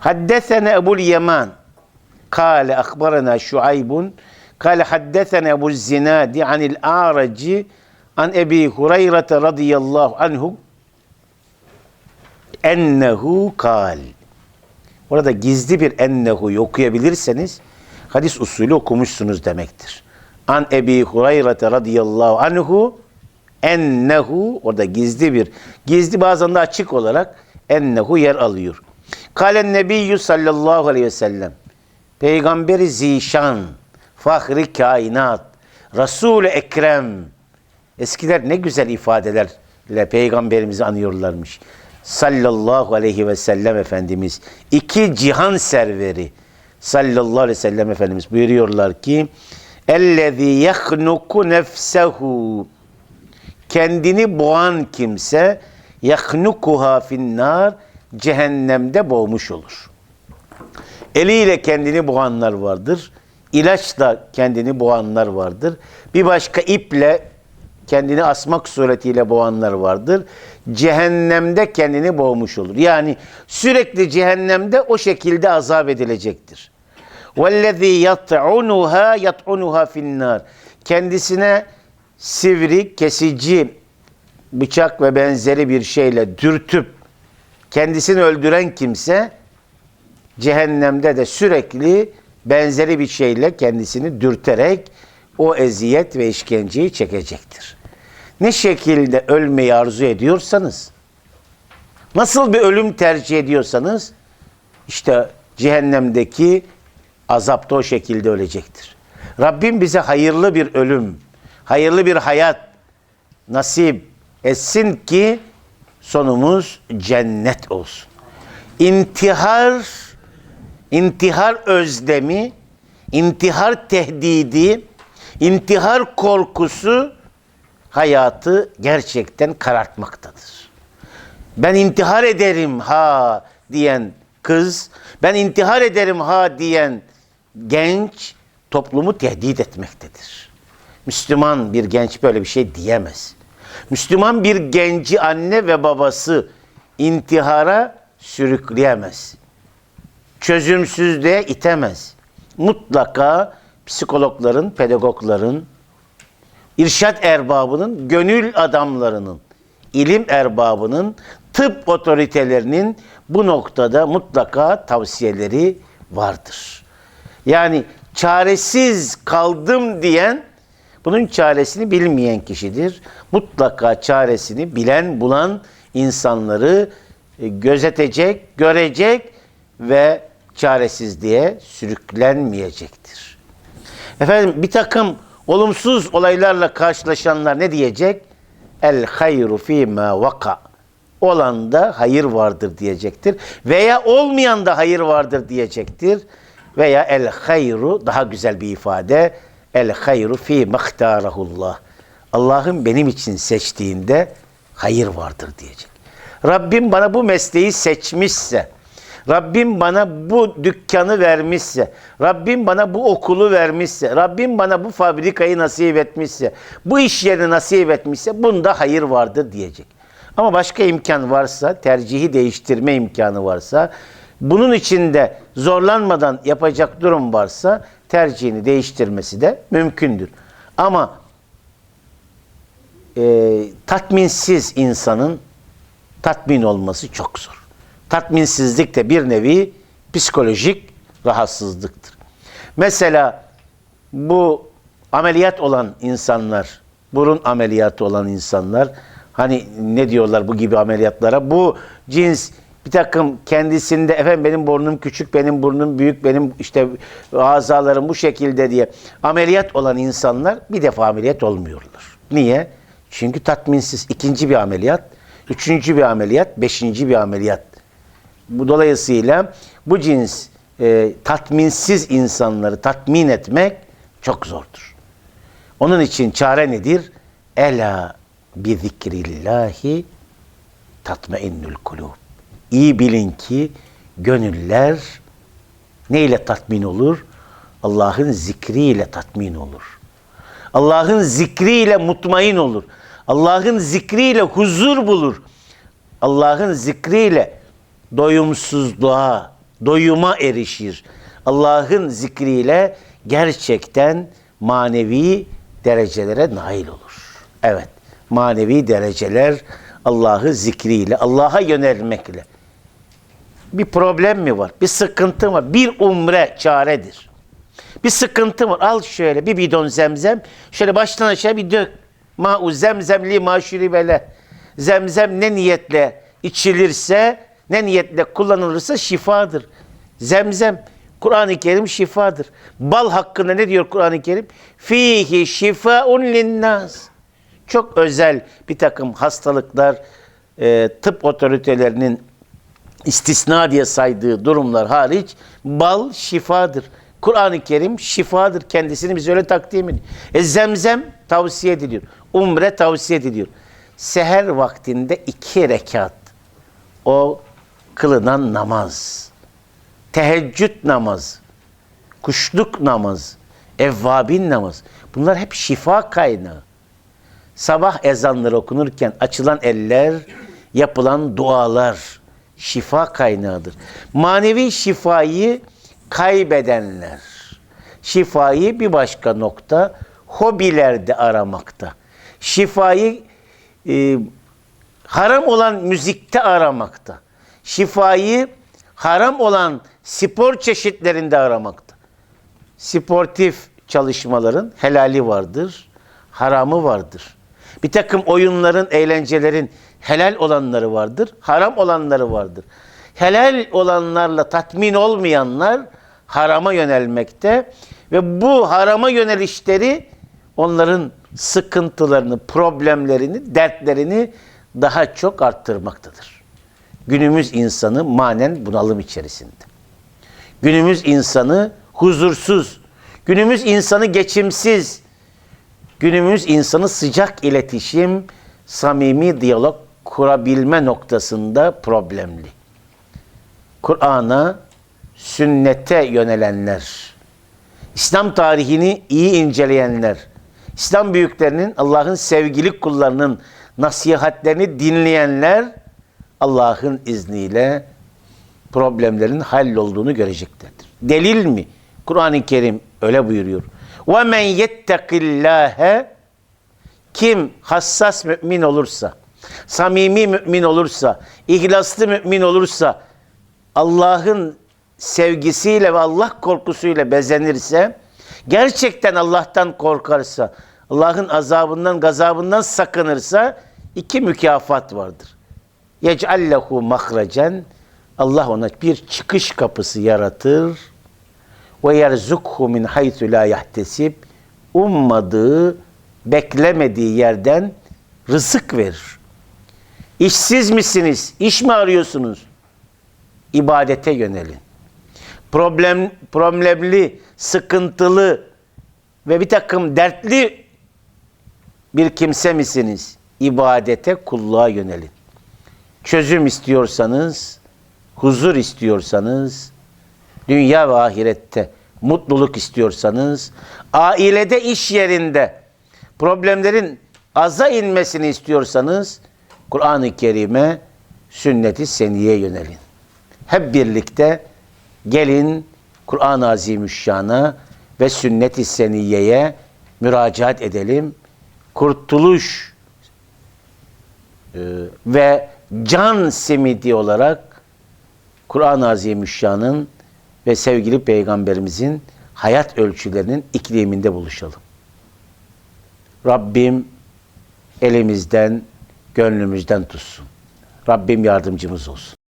Haddesene Ebul Yaman. Kale akbarana Şuaybun. Kale haddesene Ebu Zinadi anil A'raci an Ebi Hureyre radıyallahu anhu ennehu kal. Orada gizli bir ennehu okuyabilirseniz hadis usulü okumuşsunuz demektir. An Ebi Hureyre radıyallahu anhu ennehu orada gizli bir gizli bazen de açık olarak ennehu yer alıyor. Kalen Nebiyyü sallallahu aleyhi ve sellem. Peygamberi zişan fahri kainat Resul-i Ekrem. Eskiler ne güzel ifadelerle peygamberimizi anıyorlarmış. Sallallahu aleyhi ve sellem Efendimiz iki cihan serveri. Sallallahu aleyhi ve sellem Efendimiz buyuruyorlar ki ellezî yahnuku nefsehu. Kendini boğan kimse yahnukuha finnar cehennemde boğmuş olur. Eliyle kendini boğanlar vardır. İlaçla kendini boğanlar vardır. Bir başka iple kendini asmak suretiyle boğanlar vardır. Cehennemde kendini boğmuş olur. Yani sürekli cehennemde o şekilde azap edilecektir. وَالَّذ۪ي يَطْعُنُهَا يَطْعُنُهَا فِي النَّارِ Kendisine sivri, kesici, bıçak ve benzeri bir şeyle dürtüp kendisini öldüren kimse cehennemde de sürekli benzeri bir şeyle kendisini dürterek o eziyet ve işkenceyi çekecektir. Ne şekilde ölmeyi arzu ediyorsanız, nasıl bir ölüm tercih ediyorsanız, işte cehennemdeki azapta o şekilde ölecektir. Rabbim bize hayırlı bir ölüm, hayırlı bir hayat nasip etsin ki sonumuz cennet olsun. İntihar, intihar özlemi, intihar tehdidi, intihar korkusu hayatı gerçekten karartmaktadır. Ben intihar ederim ha diyen kız, ben intihar ederim ha diyen genç toplumu tehdit etmektedir. Müslüman bir genç böyle bir şey diyemez. Müslüman bir genci anne ve babası intihara sürükleyemez. Çözümsüzlüğe itemez. Mutlaka psikologların, pedagogların, irşat erbabının, gönül adamlarının, ilim erbabının, tıp otoritelerinin bu noktada mutlaka tavsiyeleri vardır. Yani çaresiz kaldım diyen bunun çaresini bilmeyen kişidir. Mutlaka çaresini bilen, bulan insanları e, gözetecek, görecek ve çaresizliğe sürüklenmeyecektir. Efendim bir takım olumsuz olaylarla karşılaşanlar ne diyecek? El hayru fîmâ vaka. Olan da hayır vardır diyecektir. Veya olmayan da hayır vardır diyecektir. Veya el hayru daha güzel bir ifade. El hayru fî mahtarahullah. Allah'ın benim için seçtiğinde hayır vardır diyecek. Rabbim bana bu mesleği seçmişse, Rabbim bana bu dükkanı vermişse, Rabbim bana bu okulu vermişse, Rabbim bana bu fabrikayı nasip etmişse, bu iş yerini nasip etmişse bunda hayır vardır diyecek. Ama başka imkan varsa, tercihi değiştirme imkanı varsa, bunun içinde zorlanmadan yapacak durum varsa tercihini değiştirmesi de mümkündür. Ama e, tatminsiz insanın tatmin olması çok zor. Tatminsizlik de bir nevi psikolojik rahatsızlıktır. Mesela bu ameliyat olan insanlar, burun ameliyatı olan insanlar, hani ne diyorlar bu gibi ameliyatlara? Bu cins bir takım kendisinde efendim benim burnum küçük, benim burnum büyük, benim işte azalarım bu şekilde diye ameliyat olan insanlar bir defa ameliyat olmuyorlar. Niye? Çünkü tatminsiz. ikinci bir ameliyat, üçüncü bir ameliyat, beşinci bir ameliyat. Bu dolayısıyla bu cins e, tatminsiz insanları tatmin etmek çok zordur. Onun için çare nedir? Ela bi zikrillahi tatmainnül kulub. İyi bilin ki gönüller neyle tatmin olur? Allah'ın zikriyle tatmin olur. Allah'ın zikriyle mutmain olur. Allah'ın zikriyle huzur bulur. Allah'ın zikriyle doyumsuzluğa doyuma erişir. Allah'ın zikriyle gerçekten manevi derecelere nail olur. Evet, manevi dereceler Allah'ı zikriyle, Allah'a yönelmekle. Bir problem mi var? Bir sıkıntı mı? Bir umre çaredir. Bir sıkıntı var. Al şöyle bir bidon zemzem. Şöyle baştan aşağı bir dök. Ma zemzemli maşuribele. Zemzem ne niyetle içilirse, ne niyetle kullanılırsa şifadır. Zemzem Kur'an-ı Kerim şifadır. Bal hakkında ne diyor Kur'an-ı Kerim? Fihi şifaun linnas. Çok özel bir takım hastalıklar, e, tıp otoritelerinin istisna diye saydığı durumlar hariç bal şifadır. Kur'an-ı Kerim şifadır. Kendisini bize öyle takdim ediyor. E zemzem tavsiye ediliyor. Umre tavsiye ediliyor. Seher vaktinde iki rekat o kılınan namaz, teheccüd namaz, kuşluk namaz, evvabin namaz. Bunlar hep şifa kaynağı. Sabah ezanları okunurken açılan eller, yapılan dualar şifa kaynağıdır. Manevi şifayı kaybedenler, şifayı bir başka nokta hobilerde aramakta. Şifayı e, haram olan müzikte aramakta. Şifayı haram olan spor çeşitlerinde aramakta. Sportif çalışmaların helali vardır, haramı vardır. Bir takım oyunların, eğlencelerin helal olanları vardır, haram olanları vardır. Helal olanlarla tatmin olmayanlar harama yönelmekte ve bu harama yönelişleri onların sıkıntılarını, problemlerini, dertlerini daha çok arttırmaktadır. Günümüz insanı manen bunalım içerisinde. Günümüz insanı huzursuz, günümüz insanı geçimsiz, günümüz insanı sıcak iletişim, samimi diyalog kurabilme noktasında problemli. Kur'an'a, sünnete yönelenler, İslam tarihini iyi inceleyenler, İslam büyüklerinin, Allah'ın sevgili kullarının nasihatlerini dinleyenler Allah'ın izniyle problemlerin hallolduğunu göreceklerdir. Delil mi? Kur'an-ı Kerim öyle buyuruyor. وَمَنْ يَتَّقِ اللّٰهَ Kim hassas mümin olursa, samimi mümin olursa, ihlaslı mümin olursa, Allah'ın sevgisiyle ve Allah korkusuyla bezenirse, gerçekten Allah'tan korkarsa, Allah'ın azabından, gazabından sakınırsa iki mükafat vardır. Yec'allehu mahracen Allah ona bir çıkış kapısı yaratır ve yerzukhu min haythu la yahtesib ummadığı, beklemediği yerden rızık verir. İşsiz misiniz? İş mi arıyorsunuz? İbadete yönelin. Problem, problemli, sıkıntılı ve bir takım dertli bir kimse misiniz? İbadete, kulluğa yönelin. Çözüm istiyorsanız, huzur istiyorsanız, dünya ve ahirette mutluluk istiyorsanız, ailede, iş yerinde problemlerin aza inmesini istiyorsanız, Kur'an-ı Kerim'e, sünnet-i seniye yönelin. Hep birlikte gelin Kur'an-ı Azimüşşan'a ve sünnet-i seniyeye müracaat edelim. Kurtuluş e, ve can simidi olarak Kur'an-ı Azimüşşan'ın ve sevgili peygamberimizin hayat ölçülerinin ikliminde buluşalım. Rabbim elimizden, gönlümüzden tutsun. Rabbim yardımcımız olsun.